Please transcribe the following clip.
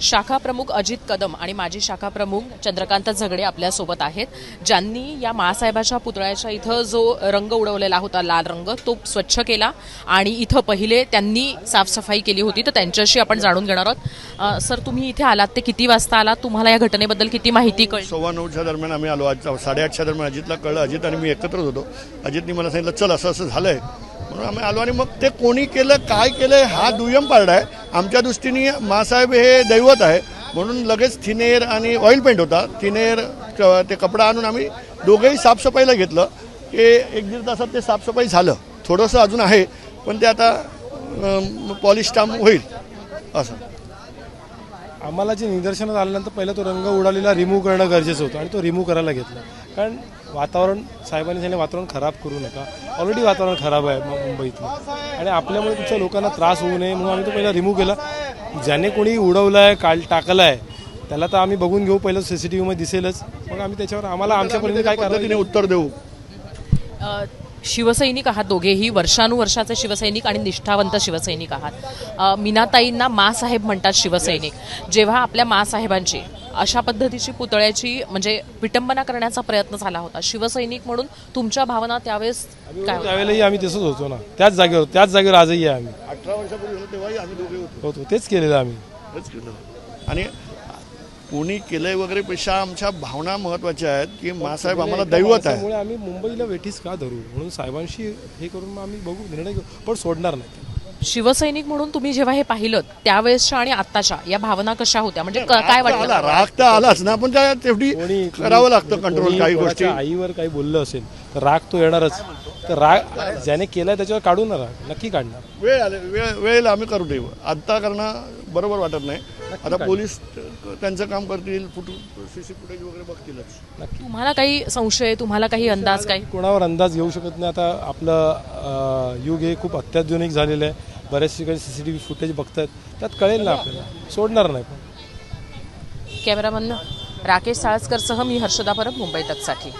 शाखा प्रमुख अजित कदम आणि माजी शाखा प्रमुख चंद्रकांत झगडे आपल्यासोबत आहेत. ज्यांनी या मासाहेबाच्या पुतळ्याच्या इथं जो रंग उडवलेला होता लाल रंग तो स्वच्छ केला आणि इथं पहिले त्यांनी साफसफाई केली होती. तर त्यांच्याशी आपण जाणून घेणार आहोत. सर तुम्ही इथे आलात ते किती वाजता आलात? तुम्हाला या घटनेबद्दल किती माहिती कळली? सव्वा नऊच्या दरम्यान आम्ही आलो. आज साडेआठच्या दरम्यान अजितला कळलं. अजित आणि मी एकत्रच होतो. अजितनी मला सांगितलं चल असं असं झालंय. म्हणून आम्ही आलो आणि मग ते कोणी केलं काय केलं हा दुय्यम पार्ट आहे. आमच्या दृष्टीने मासाहेब हे दैवत आहे. म्हणून लगेच थिनेर आणि ऑइल पेंट होता. थिनेर ते कपडा आणून आम्ही दोघंही साफसफाईला घेतलं. ते एक दीड तासात ते साफसफाई झालं. थोडंसं अजून आहे पण ते आता पॉलिश काम होईल. असं. आम्हाला जे निदर्शनात आल्यानंतर पहिला तो रंग उडालेला रिमूव्ह करणं गरजेचं होतं आणि तो रिमूव्ह करायला घेतला. कारण वातावरण साहेबांनी सांगितलं वातावरण खराब करू नका. ऑलरेडी वातावरण खराब आहे मु- मुंबईतलं. आणि आपल्यामुळे तुमच्या लोकांना त्रास होऊ नये म्हणून आम्ही तो पहिला रिमूव्ह केला. ज्याने कोणी उडवलं आहे काल टाकलं आहे त्याला तर आम्ही बघून घेऊ पहिलं सी सी टी व्हीमध्ये दिसेलच. मग आम्ही त्याच्यावर आम्हाला आमच्यापर्यंत काय पद्धतीने करायचं उत्तर देऊ. शिवसैनिक आहात दोघेही वर्षानुवर्षाचे शिवसैनिक आणि निष्ठावंत शिवसैनिक आहात. मीनाताईंना मासाहेब म्हणतात शिवसैनिक. जेव्हा आपल्या मासाहेबांची अशा पद्धतीची पुतळ्याची म्हणजे विटंबना करण्याचा प्रयत्न झाला होता शिवसैनिक म्हणून तुमच्या भावना त्यावेळेस काय? त्यावेळेलाही आम्ही तसंच होतो ना. त्याच जागेवर त्याच जागेवर आजही आहे आम्ही. अठरा वर्षापूर्वी होतं तेव्हाही आम्ही दोघे होतो. होतो तेच केलेलं आम्ही. आणि कोणी केलंय वगैरे पेक्षा आमच्या भावना महत्त्वाच्या आहेत की मासाहेब आम्हाला दैवत आहे. त्यामुळे आम्ही मुंबईला वेठीस का धरू? म्हणून साहेबांशी हे करून आम्ही बघू निर्णय घेऊ पण सोडणार नाही. शिवसैनिक म्हणून तुम्ही जेव्हा हे पाहिलं त्यावेळेसच्या आणि आत्ताच्या या भावना कशा होत्या? म्हणजे क- काय राग तर वाटलं? राग तर आलाच ना पण त्या तेवढी करावं लागतं कंट्रोल काही गोष्टी. आईवर काही बोललं असेल तर राग तो येणारच. तर राग ज्याने केलाय त्याच्यावर काढू ना राग नक्की काढणार. वेळ आले वेळ वेळेल आम्ही करू देऊ. आता करणं बरोबर वाटत नाही. आता पोलीस त्यांचं काम करतील फुटू सी सी फुटेज वगैरे बघतीलच. तुम्हाला काही संशय तुम्हाला काही अंदाज काही कोणावर अंदाज घेऊ शकत नाही. आता आपलं युग हे खूप अत्याधुनिक झालेलं आहे. बऱ्याच ठिकाणी C C T V footage बघतात त्यात कळेल ना आपल्याला. सोडणार नाही पण. कॅमेरामन राकेश साळसकरसह मी हर्षदा परब मुंबई तकसाठी